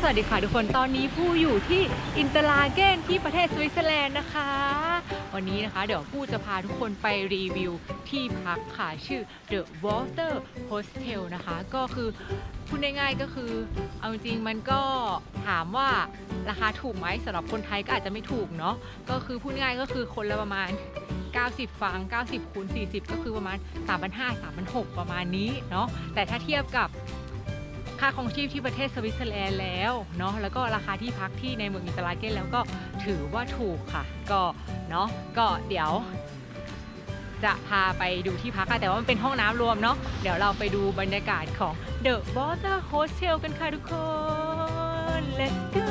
สวัสดีค่ะทุกคนตอนนี้ผู้อยู่ที่อินเตอร์ลาเกนที่ประเทศสวิตเซอร์แลนด์นะคะ วันนี้นะคะเดี๋ยวผู้จะพาทุกคนไปรีวิวที่พักค่ะชื่อ The Water Hostel นะคะ ก็คือพูดง่ายๆก็คือ เอาจริงมันก็ถามว่าราคาถูกไหมสำหรับคนไทยก็อาจจะไม่ถูกเนาะก็คือพูดง่ายๆก็คือคนละประมาณ 90 ฟัง 90คูณ40 ก็คือประมาณ 3,500 3,600 ประมาณนี้เนาะแต่ถ้าเทียบกับ ค่าครองชีพที่ประเทศสวิตเซอร์แลนด์แล้วเนาะแล้วก็ราคาที่พักที่ในเมืองอินเตอร์ลาเกนแล้วก็ถือว่าถูกค่ะ ก็เนาะก็เดี๋ยว จะพาไปดูที่พักค่ะแต่ว่ามันเป็นห้องน้ำรวมเนาะเดี๋ยวเราไปดูบรรยากาศของ The Water Hotel กันค่ะทุกคน let's go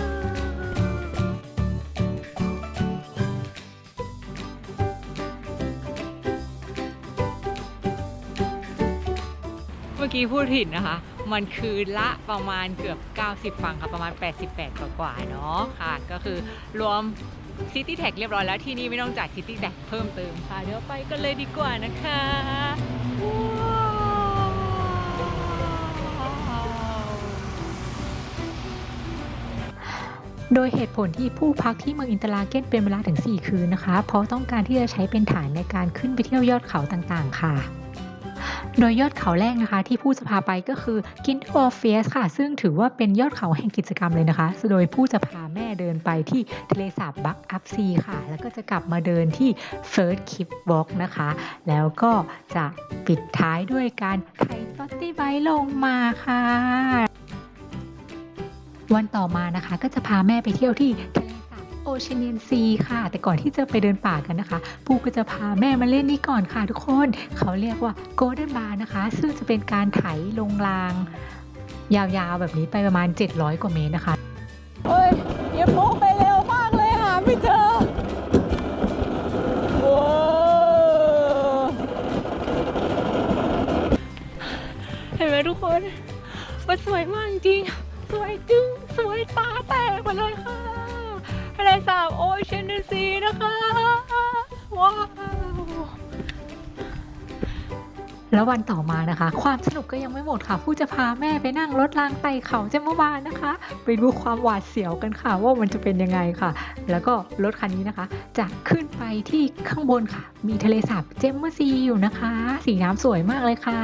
เมื่อกี้พูดผิดนะคะ มันคือละประมาณเกือบ 90 ฟังค่ะ ประมาณ 88 กว่ากว่าๆเนาะค่ะ ก็คือรวมซิตี้แท็กเรียบร้อยแล้วที่นี่ไม่ต้องจ่ายซิตี้แท็กเพิ่มเติมค่ะ เดี๋ยวไปกันเลยดีกว่านะคะโดยเหตุผลที่ผู้พักที่เมืองอินเตอร์ลาเกนเป็นเวลาถึง 4 คืนนะคะ เพราะต้องการที่จะใช้เป็นฐานในการขึ้นไปเที่ยวยอดเขาต่างๆ ค่ะ โดยยอดเขาแรกนะคะ ที่ผู้จะพาไปก็คือกินฟอร์เฟียสค่ะ ซึ่งถือว่าเป็นยอดเขาแห่งกิจกรรมเลยนะคะ โดยผู้จะพาแม่เดินไปที่ทะเลสาบบักอัพซีค่ะ แล้วก็จะกลับมาเดินที่เฟิร์สคิปวอล์กนะคะ แล้วก็จะปิดท้ายด้วยการไทตอตตี้ไบลงมาค่ะ วันต่อมานะคะก็จะพาแม่ไปเที่ยวที่ทะเโอเชียนซีค่ะ แต่ก่อนที่จะไปเดินป่ากันนะคะ ปูก็จะพาแม่มาเล่นนี่ก่อนค่ะทุกคน เขาเรียกว่าโกลเด้นบาร์นะคะ ซึ่งจะเป็นการไถลงราง ยาวๆแบบนี้ไปประมาณ 700 กว่าเมตรนะคะเฮ้ยเยโป๊ไปเร็วมากเลยหาไม่เจอว้าวเห็นไหมทุกคน มันสวยมากจริงๆสวยจึงสวยตาแตกไปเลยค่ะทะเล สาบโอเชียนซีนะคะ ว้าว แล้ววันต่อมานะคะ ความสนุกก็ยังไม่หมดค่ะ ผู้จะพาแม่ไปนั่งรถรางไต่เขาเจมเมื่อวานนะคะ ไปดูความหวาดเสียวกันค่ะ ว่ามันจะเป็นยังไงค่ะ แล้วก็รถคันนี้นะคะ จะขึ้นไปที่ข้างบนค่ะ มีทะเลสาบเจมเมอร์ซีอยู่นะคะ สีน้ำสวยมากเลยค่ะ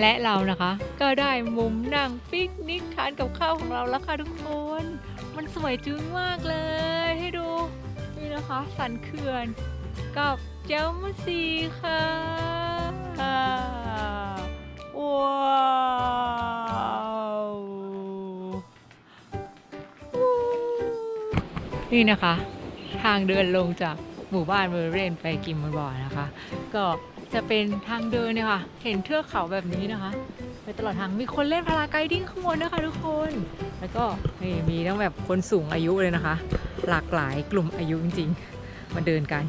และเรานะคะก็ได้มุมนั่งปิกนิกทานกับข้าวของเราแล้วค่ะทุกคน มันสวยจึงมากเลย นะคะ สันเขื่อนกับเจ้ามาซีค่ะว้าวนี่นะคะ ทางเดินลงจากหมู่บ้านเมอร์เรนไปกิมมอนบอร์นะคะ ก็จะเป็นทางเดินเนี่ยค่ะ เห็นเทือกเขาแบบนี้นะคะ ไปตลอดทางมีคนเล่นพาราไกดิ้งข้างบนนะคะทุกคน แล้วก็มีทั้งแบบคนสูงอายุเลยนะคะ หลากหลายกลุ่มอายุจริงๆ มาเดินกัน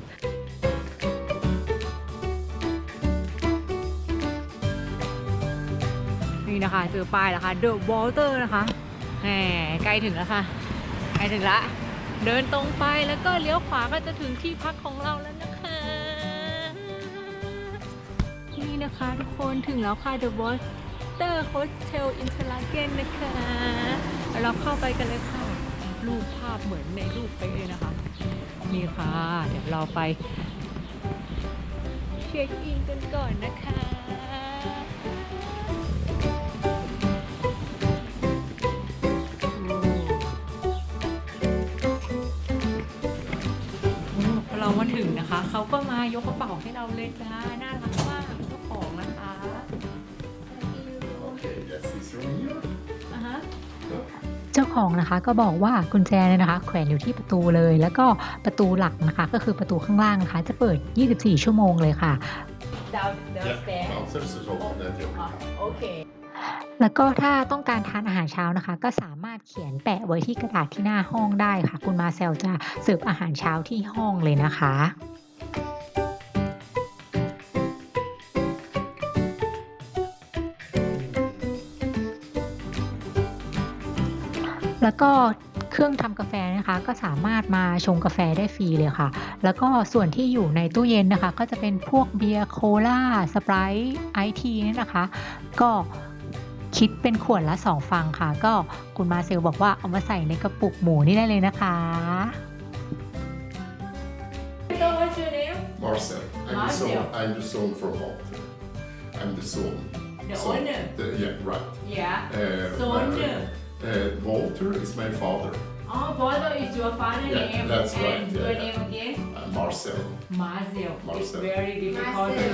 นี่นะคะเจอป้ายแล้วค่ะ The Water นะคะแหมใกล้ถึงแล้วค่ะใกล้ถึงละ เดินตรงไปแล้วก็เลี้ยวขวาก็จะถึงที่พักของเราแล้วนะคะ นี่นะคะทุกคนถึงแล้วค่ะ The Water Hotel Interlaken นะคะ เราเข้าไปกันเลยค่ะ รูปภาพเหมือนในรูปไปเลยนะคะ นี่ค่ะ เดี๋ยวเราไป เช็คอินกันก่อนนะคะเรามาถึงนะคะ เขาก็มายกกระเป๋าให้เราเลยจ้า น่ารักมากเจ้าของนะคะ Okay, yes, these are you. อ่าฮะเจ้าของนะคะก็บอกว่ากุญแจเนี่ยนะคะ แขวนอยู่ที่ประตูเลย แล้วก็ประตูหลักนะคะ ก็คือประตูข้างล่างนะคะ จะเปิด 24 ชั่วโมงเลยค่ะดาวดาว Yeah, สแตน downstairs is open at every time. โอเคแล้วก็ถ้าต้องการทานอาหารเช้านะคะ ก็สามารถเขียนแปะไว้ที่กระดาษที่หน้าห้องได้ค่ะ คุณมาเซลจะเสิร์ฟอาหารเช้าที่ห้องเลยนะคะ แล้วก็เครื่องทำกาแฟนะคะก็สามารถมาชงกาแฟได้ฟรีเลยค่ะ แล้วก็ส่วนที่อยู่ในตู้เย็นนะคะ ก็จะเป็นพวกเบียร์โคลาสไปร์ไอทีนี่ยนะคะ ก็คิดเป็นขวดละ 2 ฟังค่ะ ก็คุณมาเซลบอกว่าเอามาใส่ในกระปุกหมูนี่ได้เลยนะคะ So what's your name Marcel. I'm Marcel. the son. I'm the son from Walter. I'm the son. The Son. owner. The, yeah, right. Yeah Uh, Son. My- uh, Walter is my father. Oh brother is your father Yeah, name that's and right, yeah, your yeah. name again Uh, Marcel. Marcel It's Marcel. very difficult Marcel.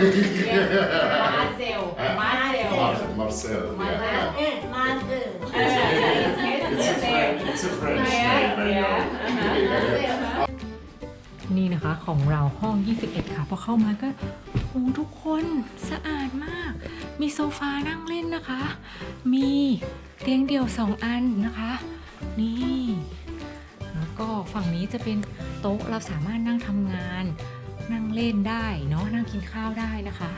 Yeah. Marcel Uh, Marcel Mar- Marcel. Marcel. Yeah. เออมาเกิด Uh, it's- It's a it's- French. It's a French Yeah, name. I yeah. know. นี่นะคะของเราห้อง 21 ค่ะพอเข้ามาก็โอ้ทุกคนสะอาดมาก มีโซฟานั่งเล่นนะคะ มี เตียงเดี่ยว 2 อันนะคะ นี่ แล้วก็ฝั่งนี้จะเป็นโต๊ะเราสามารถนั่งทำงาน นั่งเล่นได้เนาะนั่งกินข้าวได้นะคะ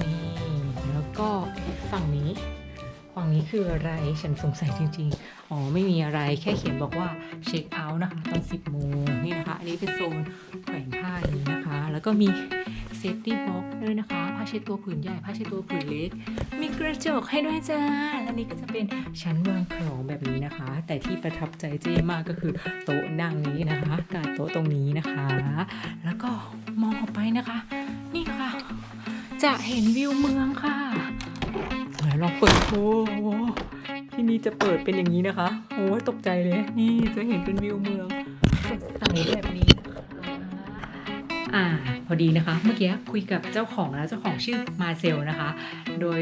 นี่ แล้วก็ฝั่งนี้ฝั่งนี้คืออะไรฉันสงสัยจริงๆ อ๋อไม่มีอะไรแค่เขียนบอกว่าเช็คเอาท์นะคะตอน 10โมงนี่นะคะ อันนี้เป็นโซนแขวนผ้านี้นะคะ แล้วก็มี เซฟตี้บ็อกด้วยนะคะผ้าเช็ดตัวผืนใหญ่ผ้าเช็ดตัวผืนเล็ก มีกระจกให้ด้วยจ้าและนี่ก็จะเป็นชั้นวางของแบบนี้นะคะ แต่ที่ประทับใจเจ้มากก็คือโต๊ะนั่งนี้นะคะกับโต๊ะตรงนี้นะคะ แล้วก็มองออกไปนะคะ นี่ค่ะ จะเห็นวิวเมืองค่ะเดี๋ยวลองเปิดโอ้ที่นี่จะเปิดเป็นอย่างนี้นะคะโอ้ตกใจเลย นี่จะเห็นเป็นวิวเมืองสดใสแบบนี้ อ่าพอดีนะคะ เมื่อกี้คุยกับเจ้าของแล้วเจ้าของชื่อมาเซลนะคะ โดย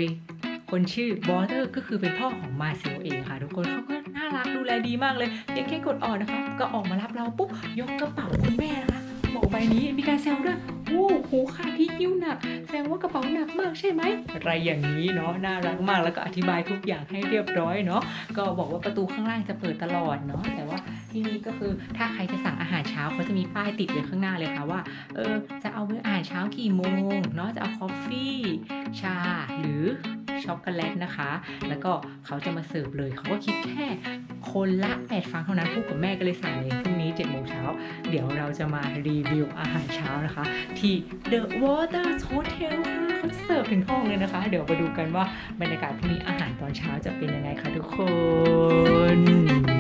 คนชื่อบอเตอร์ก็คือเป็นพ่อของมาเซลเองค่ะทุกคนเขาก็น่ารักดูแลดีมากเลยเพียงแค่กดออดนะคะ ก็ออกมารับเราปุ๊บยกกระเป๋าคุณแม่นะคะบอกใบนี้มีการแซวด้วยโอ้โหค่ะที่หิ้วหนัก แสดงว่ากระเป๋าหนักมากใช่ไหมอะไรอย่างนี้เนาะน่ารักมากแล้วก็อธิบายทุกอย่างให้เรียบร้อยเนาะก็บอกว่าประตูข้างล่างจะเปิดตลอดเนาะแต่ว่า ที่นี่ก็คือถ้าใครจะสั่งอาหารเช้าเขาจะมีป้ายติดไว้ข้างหน้าเลยค่ะว่าเออจะเอาอาหารเช้ากี่โมงเนาะจะเอาคอฟฟี่ชาหรือช็อกโกแลตนะคะ แล้วก็เขาจะมาเสิร์ฟเลยเขาก็คิดแค่คนละ8ฟังเท่านั้นพูดกับแม่ก็เลยสั่งเลยพรุ่งนี้7โมงเช้า เดี๋ยวเราจะมารีวิวอาหารเช้านะคะ ที่ The Waters Hotel ค่ะเขาจะเสิร์ฟถึงห้องเลยนะคะ เดี๋ยวไปดูกันว่าบรรยากาศพรุ่งนี้อาหารตอนเช้าจะเป็นยังไงคะทุกคน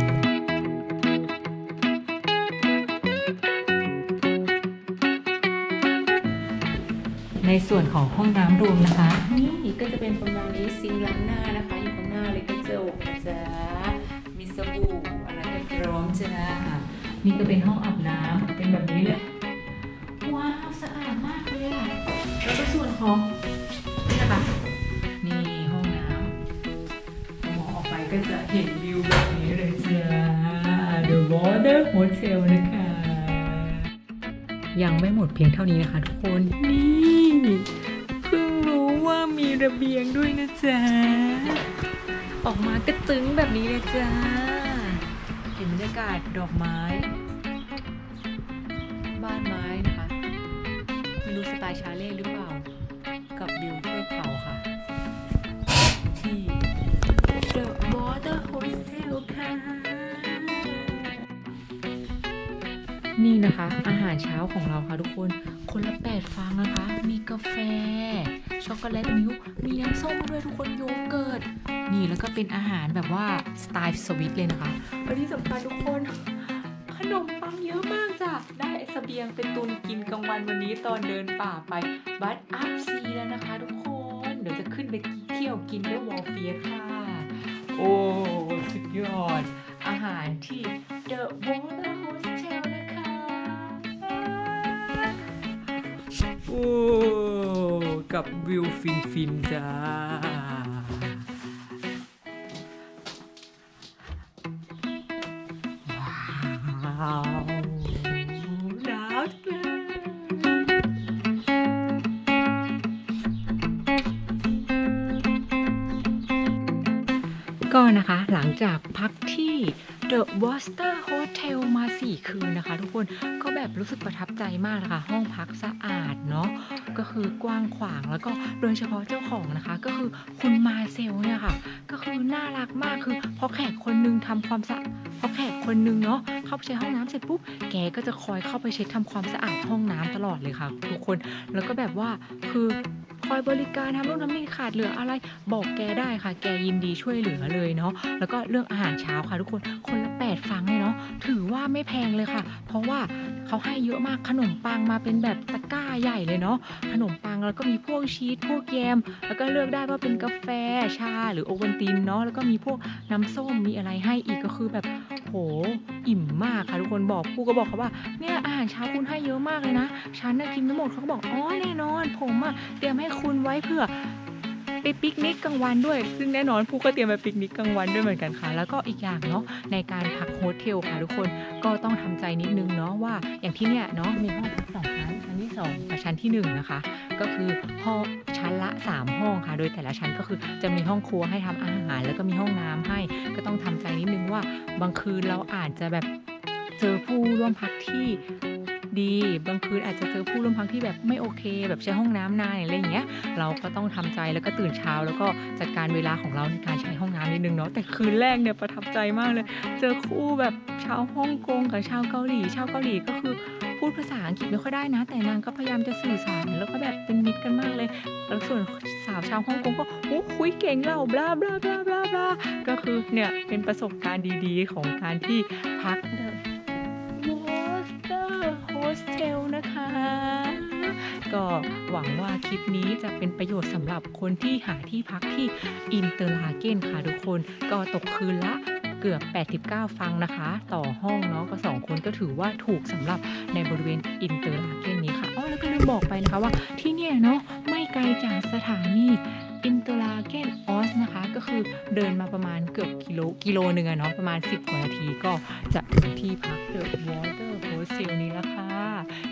ในส่วนของห้องน้ำรวมนะคะ นี่ก็จะเป็นประมาณนี้ซิงค์ล้างหน้านะคะ อยู่ข้างหน้าเลยก็จะอกนะจ๊ะมีสบู่อะไรให้พร้อมจ้านี่ก็เป็นห้องอาบน้ำเป็นแบบนี้เลยว้าวสะอาดมากเลยอะแล้วก็ส่วนของนี่นะคะนี่ห้องน้ำพอมองออกไปก็จะเห็นวิวแบบนี้เลยจ้า The Water Hotel นะคะ ยังไม่หมดเพียงเท่านี้นะคะทุกคน นี่เพิ่งรู้ว่ามีระเบียงด้วยนะจ๊ะ ออกมากระตึงแบบนี้เลยจ้าเห็นบรรยากาศดอกไม้ บ้านไม้นะคะไม่รู้สไตล์ชาเล่หรือเปล่า กับวิวเทือกเขาค่ะที่ The Water Hotel ค่ะ นี่นะคะ อาหารเช้าของเราค่ะทุกคน คนละแปดฟางนะคะ มีกาแฟ ช็อกโกแลตมิลค์มีน้ำส้มด้วยทุกคนโยเกิร์ต นี่แล้วก็เป็นอาหารแบบว่าสไตล์สวิตเลยนะคะและที่สำคัญทุกคน ขนมปังเยอะมากจ้ะ ได้เสบียงเป็นตุนกินกลางวันวันนี้ตอนเดินป่าไปบัตอัพซีแล้วนะคะทุกคน เดี๋ยวจะขึ้นไปเที่ยวกินด้วยวอลเฟียค่ะ โอ้สุดยอด อาหารที่ The Water Hostel กับวิวฟินฟินๆจ้า ว้าวหนาวจังเลยก็นะคะหลังจากพักที่ The w o s t e r Hotel มา 4 คืนนะคะ ทุกคนก็แบบรู้สึกประทับใจมากนะคะห้องพักสะอาดเนาะก็คือกว้างขวางแล้วก็โดยเฉพาะเจ้าของนะคะ ก็คือคุณมาเซลเนี่ยค่ะ ก็คือน่ารักมากคือพอแขกคนนึงทำความสะพอแขกคนนึงเนาะเข้าไปใช้ห้องน้ำเสร็จปุ๊บแกก็จะคอยเข้าไปเช็ดทำความสะอาดห้องน้ำตลอดเลยค่ะ ทุกคนแล้วก็แบบว่าคือคอยบริการทำนู่นทำนี่ขาดเหลืออะไรบอกแกได้ค่ะ แกยินดีช่วยเหลือเลยเนาะแล้วก็เรื่องอาหารเช้าค่ะทุกคนคนละ8ฟังเลยเนาะถือว่าไม่แพงเลยค่ะ เพราะว่าเขาให้เยอะมากขนมปังมาเป็นแบบตะกร้าใหญ่เลยเนาะขนมปังแล้วก็มีพวกชีสพวกแยม แล้วก็เลือกได้ว่าเป็นกาแฟชาหรือโอวัลตินเนาะแล้วก็มีพวกน้ำส้มมีอะไรให้อีกก็คือแบบโหอิ่มมากค่ะทุกคนบอกผู้ก็บอกเขาว่าเนี่ยอาหารเช้าคุณให้เยอะมากเลยนะฉันน่ะกินไม่หมดเขาก็บอกอ๋อแน่นอน ผมอะเตรียมให้คุณไว้เผื่อ ไปปิกนิกกลางวันด้วย ซึ่งแน่นอนผู้ก็เตรียมไปปิกนิกกลางวันด้วยเหมือนกันค่ะ แล้วก็อีกอย่างเนาะในการพักโฮเทลค่ะทุกคนก็ต้องทำใจนิดนึงเนาะว่าอย่างที่เนี่ยเนาะมีห้องพักสองชั้นชั้นที่สองกับชั้นที่หนึ่งนะคะ ก็คือห้องชั้นละ 3 ห้องค่ะ โดยแต่ละชั้นก็คือจะมีห้องครัวให้ทำอาหาร แล้วก็มีห้องน้ำให้ ก็ต้องทำใจนิดนึงว่าบางคืนเราอาจจะแบบเจอผู้ร่วมพักที่ ดี บางคืนอาจจะเจอผู้ร่วมพักที่แบบไม่โอเค แบบใช้ห้องน้ำนานอะไรอย่างเงี้ย เราก็ต้องทำใจแล้วก็ตื่นเช้า แล้วก็จัดการเวลาของเราในการใช้ห้องน้ำนิดนึงเนาะ แต่คืนแรกเนี่ยประทับใจมากเลย เจอคู่แบบชาวฮ่องกงกับชาวเกาหลีชาวเกาหลีก็คือพูดภาษาอังกฤษไม่ค่อยได้นะ แต่นางก็พยายามจะสื่อสารแล้วก็แบบเป็นมิตรกันมากเลย แล้วส่วนสาวชาวฮ่องกงก็โอ้คุยเก่งเราบลาบลาบลาบลาบลาก็คือเนี่ยเป็นประสบการณ์ดีๆ ของการที่พัก ก็หวังว่าคลิปนี้จะเป็นประโยชน์สำหรับคนที่หาที่พักที่อินเตอร์ลาเกนค่ะทุกคนก็ตกคืนละเกือบ 89 ฟังนะคะ ต่อห้องเนาะก็ 2 คนก็ถือว่าถูกสำหรับในบริเวณอินเตอร์ลาเกนนี้ค่ะอ๋อแล้วก็ลืมบอกไปนะคะว่าที่เนี่ยเนาะไม่ไกลจากสถานีอินเตอร์ลาเกนออสนะคะก็คือเดินมาประมาณเกือบกิโลกิโลหนึ่งอะเนาะประมาณ 10กว่านาทีก็จะถึงที่พักเดอะวอเตอร์โฮสเทลนี้แล้วค่ะ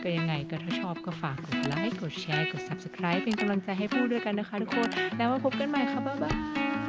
ก็ยังไงก็ถ้าชอบก็ฝากกดไลค์กดแชร์กด Subscribe เป็นกำลังใจให้พูดด้วยกันนะคะทุกคน แล้วมาพบกันใหม่ค่ะบ๊ายบาย